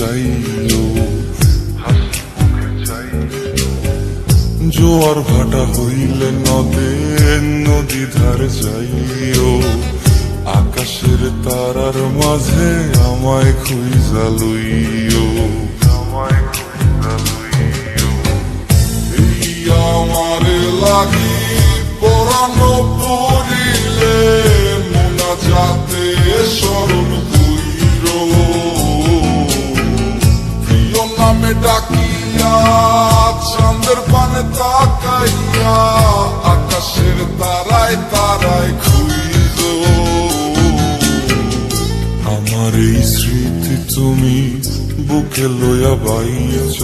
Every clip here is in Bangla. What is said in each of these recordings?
চাইও জোয়ার ভাটা হইলে নদে নদী ধার যাইও। আকাশের তারার মাঝে আমায় খুঁজা লইও। নামে ডাকিয়া চাঁদের পানে তাকাইয়া আকাশের তারায় তারায় খুইল। আমার এই স্মৃতি তুমি বুকে লইয়া বাইছ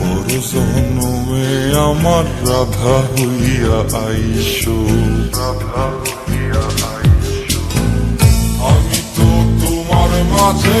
বড় জন্মে আমার রাধা হইয়া আইস রাধা হইয়া আইস আমি তো তোমার মাঝে